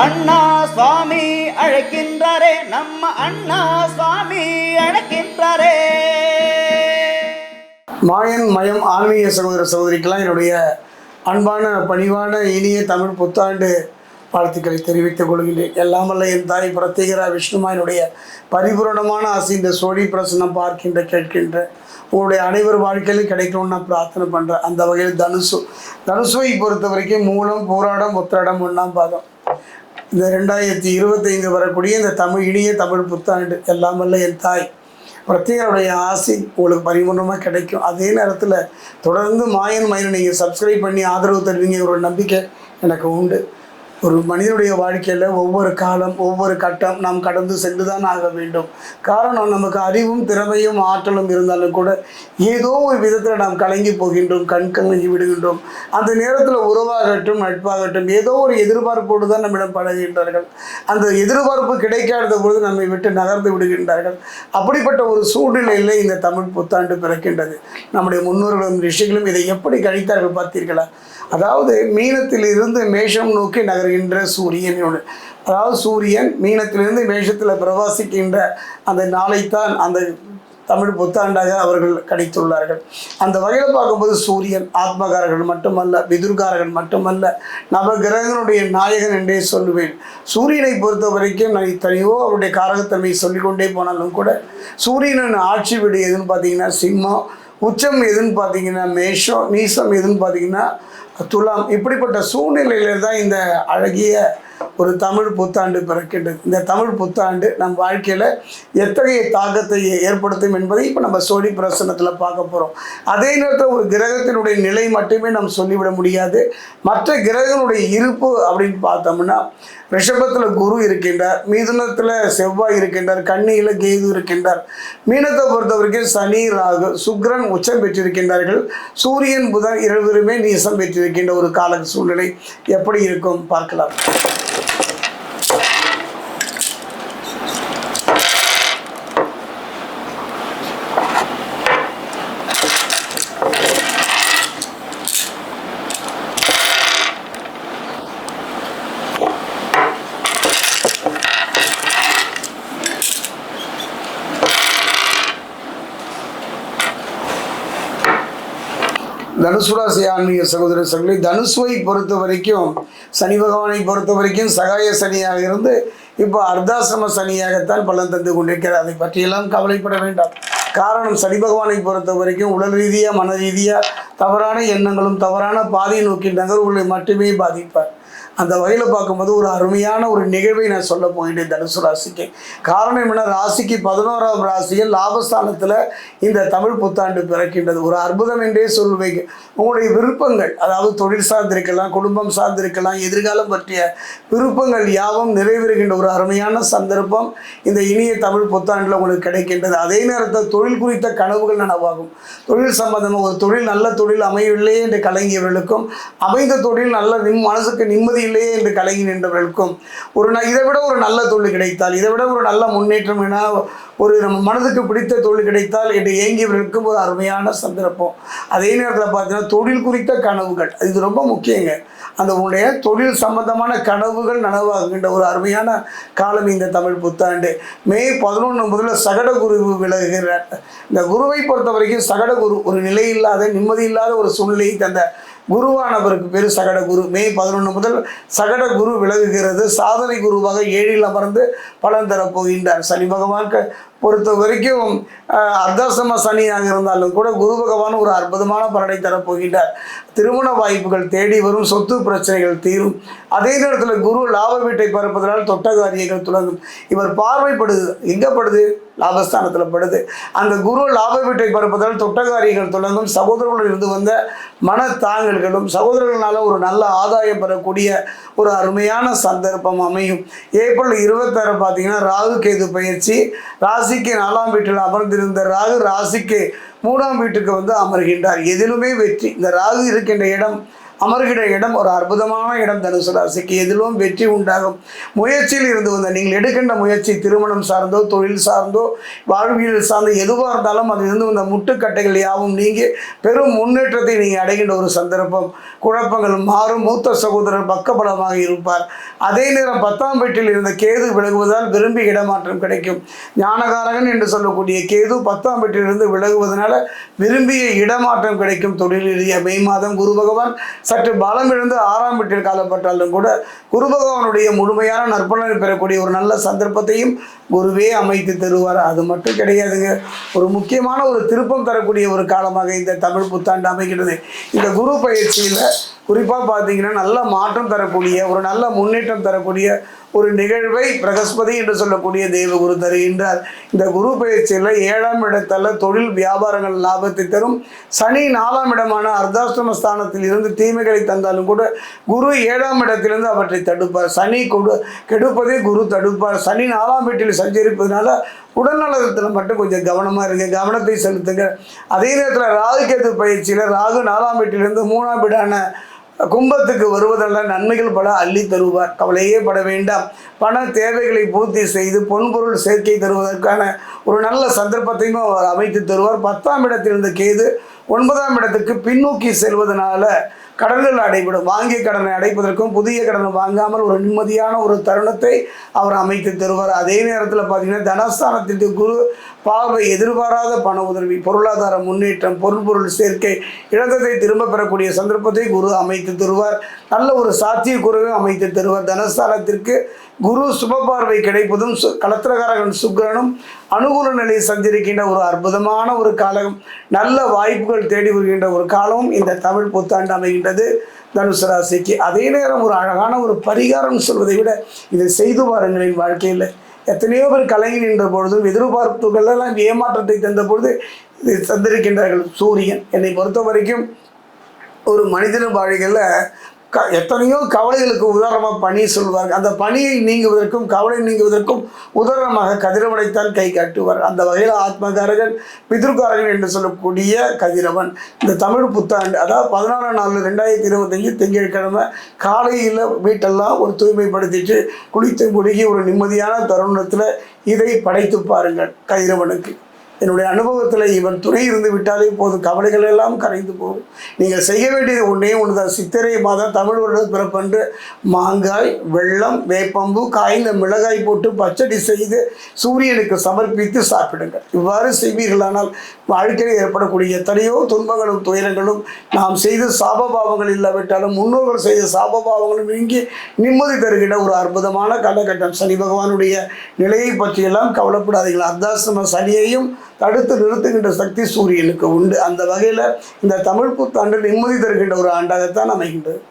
அண்ணா சுவாமி அழைக்கின்றாரே நம்ம அண்ணா சுவாமி அழைக்கின்றாரே. மாயன் மயம் ஆன்மீக சகோதர சகோதரிக்கெல்லாம் என்னுடைய அன்பான பணிவான இனிய தமிழ் புத்தாண்டு வாழ்த்துக்களை தெரிவித்துக் கொள்கின்றேன். எல்லாமல்ல என் தாய் பிரத்யேகரா விஷ்ணுமாயனுடைய பரிபூரணமான ஆசை இந்த சோழி பிரசனம் பார்க்கின்ற கேட்கின்ற உங்களுடைய அனைவர் வாழ்க்கையிலும் கிடைக்கணும்னு நான் பிரார்த்தனை பண்ணுறேன் அந்த வகையில் தனுசு தனுசுவை பொறுத்த வரைக்கும் மூலம் போராடம் உத்திராடம் ஒன்றாம் பாதம். இந்த ரெண்டாயிரத்தி இருபத்தைந்து வரக்கூடிய இந்த தமிழ் இனிய தமிழ் புத்தாண்டு எல்லாம் வல்ல என் தாய். பிரத்யேகருடைய ஆசை உங்களுக்கு பரிபூர்ணமாக கிடைக்கும். அதே நேரத்தில் தொடர்ந்து மாயன் மயனை நீங்கள் சப்ஸ்கிரைப் பண்ணி ஆதரவு தருவீங்க ஒரு நம்பிக்கை எனக்கு உண்டு. ஒரு மனிதனுடைய வாழ்க்கையில் ஒவ்வொரு காலம் ஒவ்வொரு கட்டம் நாம் கடந்து சென்று தான் ஆக வேண்டும். காரணம் நமக்கு அறிவும் திறமையும் ஆற்றலும் இருந்தாலும் கூட ஏதோ ஒரு விதத்தில் நாம் கலங்கி போகின்றோம் கண் கலங்கி விடுகின்றோம். அந்த நேரத்தில் உறவாகட்டும் நட்பாகட்டும் ஏதோ ஒரு எதிர்பார்ப்போடு தான் நம்மிடம் பழகின்றார்கள் அந்த எதிர்பார்ப்பு கிடைக்காத பொழுது நம்மை விட்டு நகர்ந்து விடுகின்றார்கள். அப்படிப்பட்ட ஒரு சூழ்நிலையில் இந்த தமிழ் புத்தாண்டு பிறக்கின்றது. நம்முடைய முன்னோர்களும் ரிஷிகளும் இதை எப்படி கழித்தார்கள் பார்த்தீர்களா? அதாவது மீனத்தில் இருந்து மேஷம் நோக்கி நகர்கின்ற சூரியனோடு அதாவது சூரியன் மீனத்திலிருந்து மேஷத்தில் பிரவாசிக்கின்ற அந்த நாளைத்தான் அந்த தமிழ் புத்தாண்டாக அவர்கள் கணித்துள்ளார்கள். அந்த வகையில் பார்க்கும்போது சூரியன் ஆத்மகாரர்கள் மட்டுமல்ல பிதுர்காரர்கள் மட்டுமல்ல நவகிரகங்களுடைய நாயகன் என்றே சொல்லுவேன். சூரியனை பொறுத்த வரைக்கும் நான் இத்தனையோ அவருடைய காரகத்தன்மை சொல்லிக்கொண்டே போனாலும் கூட சூரியனின் ஆட்சி வீடு எதுன்னு பார்த்தீங்கன்னா சிம்மம் உச்சம் எதுன்னு பார்த்தீங்கன்னா மேஷம் நீசம் எதுன்னு பார்த்தீங்கன்னா துலாம் இப்படிப்பட்ட சூழ்நிலையில தான் இந்த அழகிய ஒரு தமிழ் புத்தாண்டு பிறக்கின்றது. இந்த தமிழ் புத்தாண்டு நம் வாழ்க்கையில் எத்தகைய தாக்கத்தை ஏற்படுத்தும் என்பதை இப்போ நம்ம சோழி பிரசனத்தில் பார்க்க போகிறோம் அதே நேரத்தில் ஒரு கிரகத்தினுடைய நிலை மட்டுமே நாம் சொல்லிவிட முடியாது. மற்ற கிரகங்களுடைய இருப்பு அப்படின்னு பார்த்தோம்னா ரிஷபத்தில் குரு இருக்கின்றார் மிதுனத்தில் செவ்வாய் இருக்கின்றார் கண்ணியில் கேது இருக்கின்றார். மீனத்தை பொறுத்த வரைக்கும் சனி ராகு சுக்ரன் உச்சம் பெற்றிருக்கின்றார்கள். சூரியன் புதன் இருவருமே நீசம் பெற்றிருக்கின்ற ஒரு கால சூழ்நிலை எப்படி இருக்கும்? பார்க்கலாம். தனுசு ராசி ஆன்மீக சகோதர சகோதரி தனுசுவை பொறுத்த வரைக்கும் சனி பகவானை பொறுத்த வரைக்கும் சகாய சனியாக இருந்து இப்போ அர்த்தாசிரம சனியாகத்தான் பலன் தந்து கொண்டிருக்கிறார். அதை பற்றியெல்லாம் கவலைப்பட வேண்டாம். காரணம் சனி பகவானை பொறுத்த வரைக்கும் உடல் ரீதியாக மன ரீதியாக தவறான எண்ணங்களும் தவறான பாதையை நோக்கி நகர்வுகளை மட்டுமே பாதிப்பார். அந்த வகையில் பார்க்கும்போது ஒரு அருமையான ஒரு நிகழ்வை நான் சொல்ல போகின்றேன் தனுசு ராசிக்கு. காரணம் என்ன? ராசிக்கு பதினோராம் ராசியில் லாபஸ்தானத்தில் இந்த தமிழ் புத்தாண்டு பிறக்கின்றது. ஒரு அற்புதம் என்றே சொல்லுவீங்க உங்களுடைய விருப்பங்கள் அதாவது தொழில் சார்ந்திருக்கலாம் குடும்பம் சார்ந்திருக்கலாம் எதிர்காலம் பற்றிய விருப்பங்கள் யாவும் நிறைவேறுகின்ற ஒரு அருமையான சந்தர்ப்பம் இந்த இனிய தமிழ் புத்தாண்டில் உங்களுக்கு கிடைக்கின்றது. அதே நேரத்தில் தொழில் குறித்த கனவுகள் நனவாகும். தொழில் சம்பந்தமாக ஒரு தொழில் நல்ல தொழில் அமையவில்லையே என்று கலங்கியவர்களுக்கும் அமைந்த தொழில் நல்ல நிம் மனசுக்கு நிம்மதி இல்லையே என்று கலங்கி நின்றவர்களுக்கும் ஒரு ந- இதை விட ஒரு நல்ல தொழில் கிடைத்தால் இதை விட ஒரு நல்ல முன்னேற்றம் என ஒரு நம்ம மனதுக்கு பிடித்த தொழில் கிடைத்தால் என்று ஏங்கியவர்களுக்கும் ஒரு அருமையான சந்தர்ப்பம். அதே நேரத்தில் பார்த்தீங்கன்னா தொழில் குறித்த கனவுகள் இது ரொம்ப முக்கியங்க. அந்த உடைய தொழில் சம்பந்தமான கனவுகள் நனவாகுகின்ற ஒரு அருமையான காலம் இந்த தமிழ் புத்தாண்டு. மே பதினொன்று முதல்ல சகட குரு விலகுகிறார் இந்த குருவை பொறுத்த வரைக்கும் சகட குரு ஒரு நிலை இல்லாத நிம்மதி இல்லாத ஒரு சூழ்நிலையை தந்த குருவானவருக்கு பேர் சகட குரு. மே பதினொன்று முதல் சகட குரு விலகுகிறது. சாதனை குருவாக ஏழில் அமர்ந்து பலன் தரப் போகின்றார் சனி பகவான் பொறுத்த வரைக்கும் அர்த்தாசம சனியாக இருந்தாலும் கூட குரு பகவான் ஒரு அற்புதமான பலனை தரப்போகின்றார் திருமண வாய்ப்புகள் தேடி வரும் சொத்து பிரச்சனைகள் தீரும். அதே நேரத்தில் குரு லாப வீட்டை பரப்பதனால் தொட்ட காரியங்கள் தொடங்கும் இவர் பார்வைப்படுது எங்கே படுது லாபஸ்தானத்தில் படுது. அந்த குரு லாப வீட்டை பரப்பதால் தொட்டகாரியங்கள் தொடங்கும் சகோதரர்களுடன் இருந்து வந்த மனத்தாங்கல்களும் சகோதரர்களால் ஒரு நல்ல ஆதாயம் பெறக்கூடிய ஒரு அருமையான சந்தர்ப்பம் அமையும். ஏப்ரல் இருபத்தாறு பார்த்தீங்கன்னா ராகு கேது பயிற்சி ராசிக்கு நாலாம் வீட்டில் அமர்ந்திருந்த ராகு ராசிக்கு மூணாம் வீட்டுக்கு வந்து அமர்கின்றார். எதிலுமே வெற்றி. இந்த ராகு இருக்கின்ற இடம் அமர்கிற இடம் ஒரு அற்புதமான இடம் தனுசு ராசிக்கு எதிலும் வெற்றி உண்டாகும். முயற்சியில் இருந்து வந்த நீங்கள் எடுக்கின்ற முயற்சி திருமணம் சார்ந்தோ தொழில் சார்ந்தோ வாழ்வியல் சார்ந்தோ எதுவாக இருந்தாலும் அதில் இருந்து வந்த முட்டுக்கட்டைகள் யாவும் நீங்கி பெரும் முன்னேற்றத்தை நீங்கள் அடைகின்ற ஒரு சந்தர்ப்பம். குழப்பங்கள் மாறும். மூத்த சகோதரர் பக்கபலமாக இருப்பார். அதே நேரம் பத்தாம் வீட்டில் இருந்த கேது விலகுவதால் விரும்பி இடமாற்றம் கிடைக்கும். ஞானகாரகன் என்று சொல்லக்கூடிய கேது பத்தாம் வீட்டிலிருந்து விலகுவதனால விரும்பிய இடமாற்றம் கிடைக்கும். தொழிலில் மே மாதம் குரு பகவான் சற்று பலம் இழந்து ஆறாம் வீட்டில் காலப்பட்டாலும் கூட குரு பகவானுடைய முழுமையான நற்பலனை பெறக்கூடிய ஒரு நல்ல சந்தர்ப்பத்தையும் குருவே அமைத்து தருவார். அது மட்டும் கிடையாதுங்க. ஒரு முக்கியமான ஒரு திருப்பம் தரக்கூடிய ஒரு காலமாக இந்த தமிழ் புத்தாண்டு அமைகிறது இந்த குரு பயிற்சியில் குறிப்பாக பார்த்தீங்கன்னா நல்ல மாற்றம் தரக்கூடிய ஒரு நல்ல முன்னேற்றம் தரக்கூடிய ஒரு நிகழ்வை பிரகஸ்பதி என்று சொல்லக்கூடிய தேவகுரு தருகின்றார். இந்த குரு பயிற்சியில் ஏழாம் இடத்தில் தொழில் வியாபாரங்கள் லாபத்தை தரும். சனி நாலாம் இடமான அர்த்தாஷ்டம ஸ்தானத்தில் இருந்து தீமைகளை தந்தாலும் கூட குரு ஏழாம் இடத்திலிருந்து அவற்றை தடுப்பார். சனி கொடு கெடுப்பதை குரு தடுப்பார். சனி நாலாம் வீட்டில் சஞ்சரிப்பதனால உடல்நலத்தில் மட்டும் கொஞ்சம் கவனமாக இருங்க கவனத்தை செலுத்துங்க. அதே நேரத்தில் ராகு கேது பயிற்சியில் ராகு நாலாம் வீட்டிலிருந்து மூணாம் வீடான கும்பத்துக்கு வருவதல்ல நன்மைகள் பல அள்ளி தருவார். கவலையே பட வேண்டாம். பண தேவைகளை பூர்த்தி செய்து பொன்பொருள் சேர்க்கை தருவதற்கான ஒரு நல்ல சந்தர்ப்பத்தையும் அவர் அமைத்து தருவார். பத்தாம் இடத்தில் இருந்த கேது ஒன்பதாம் இடத்துக்கு பின்னோக்கி செல்வதனால கடன்கள் அடைபடும். வாங்கிய கடனை அடைப்பதற்கும் புதிய கடனை வாங்காமல் ஒரு நிம்மதியான ஒரு தருணத்தை அவர் அமைத்து தருவார். அதே நேரத்தில் பார்த்தீங்கன்னா தனஸ்தானத்திற்கு குரு பார்வை எதிர்பாராத பண உதவி பொருளாதார முன்னேற்றம் பொருள்பொருள் சேர்க்கை இழந்ததை திரும்ப பெறக்கூடிய சந்தர்ப்பத்தை குரு அமைத்து தருவார். நல்ல ஒரு சாத்தியக்கூறவையும் அமைத்து தருவார். தனஸ்தானத்திற்கு குரு சுப பார்வை கிடைப்பதும் சு கலத்திரகாரகன் சுக்கரனும் அனுகூல நிலையை சந்திருக்கின்ற ஒரு அற்புதமான ஒரு காலம் நல்ல வாய்ப்புகள் தேடி வருகின்ற ஒரு காலமும் இந்த தமிழ் புத்தாண்டு அமைகின்றது. தனுசு ராசிக்கு அதே நேரம் ஒரு அழகான ஒரு பரிகாரம் சொல்வதை விட இதை செய்து பாருங்களின் வாழ்க்கையில். எத்தனையோ பேர் கலங்கி நின்ற பொழுதும் எதிர்பார்ப்புகள் எல்லாம் ஏமாற்றத்தை தந்த பொழுது இதை தந்திருக்கின்றார்கள் சூரியன். என்னை பொறுத்த வரைக்கும் ஒரு மனிதன வாழ்க்கையில் க எத்தனையோ கவலைகளுக்கு உதாரணமாக பணி சொல்வார்கள் அந்த பணியை நீங்குவதற்கும் கவலை நீங்குவதற்கும் உதாரணமாக கதிரவனைத்தான் கை காட்டுவார். அந்த வகையில் ஆத்மகாரகன் பிதிர்காரகன் என்று சொல்லக்கூடிய கதிரவன். இந்த தமிழ் புத்தாண்டு அதாவது பதினாறு நாள் ரெண்டாயிரத்தி இருபத்தஞ்சு திங்கட்கிழமை காலையில் வீட்டெல்லாம் ஒரு தூய்மைப்படுத்திட்டு குளித்து முழுகி ஒரு நிம்மதியான தருணத்தில் இதை படைத்து பாருங்கள் கதிரவனுக்கு. என்னுடைய அனுபவத்தில் இவன் துணை இருந்து விட்டாலே போதும். கவலைகள் எல்லாம் கரைந்து போகும். நீங்கள் செய்ய வேண்டியது ஒன்றே ஒன்று தான் சித்திரை மாதம் தமிழ் வருட பிறப்பன்று மாங்காய் வெள்ளம் வேப்பம்பு காய்ந்த மிளகாய் போட்டு பச்சடி செய்து சூரியனுக்கு சமர்ப்பித்து சாப்பிடுங்கள். இவ்வாறு செய்வீர்களானால் வாழ்க்கையில் ஏற்படக்கூடிய எத்தனையோ துன்பங்களும் துயரங்களும் நாம் செய்த சாபபாவங்கள் இல்லாவிட்டாலும் முன்னோர்கள் செய்த சாபபாவங்களும் நீங்கி நிம்மதி தருகிற ஒரு அற்புதமான காலகட்டம். சனி பகவானுடைய நிலையை பற்றியெல்லாம் கவலைப்படாதீர்கள். அர்த்தாசிரம சனியையும் தடுத்து நிறுத்துகின்ற சக்தி சூரியனுக்கு உண்டு. அந்த வகையில் இந்த தமிழ் புத்தாண்டு நிம்மதி தருகின்ற ஒரு ஆண்டாகத்தான் அமைகின்றது.